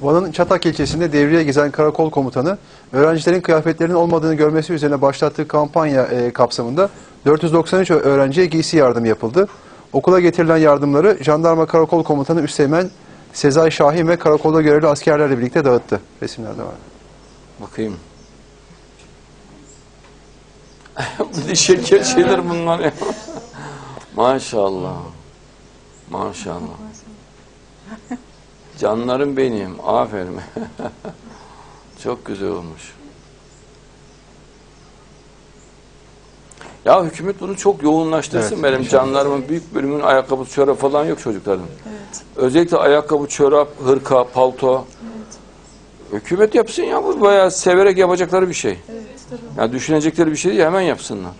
Van'ın Çatak ilçesinde devriye gezen karakol komutanı öğrencilerin kıyafetlerinin olmadığını görmesi üzerine başlattığı kampanya e, kapsamında 493 öğrenciye giysi yardım yapıldı. Okula getirilen yardımları Jandarma Karakol Komutanı Üsteğmen Sezai Şahin ve karakolda görevli askerlerle birlikte dağıttı. Resimlerde var. Bakayım. Bu ne şeker şeyler bunlar ya. Maşallah. Maşallah. Canlarım benim. Aferin. Çok güzel olmuş. Ya hükümet bunu çok yoğunlaştırsın Evet, benim canlarımın büyük bölümünün ayakkabı, çorap falan yok çocukların. Evet. Özellikle ayakkabı, çorap, hırka, palto. Hükümet yapsın ya bu bayağı severek yapacakları bir şey. Evet tabii. Ya düşünecekleri bir şey değil hemen yapsınlar.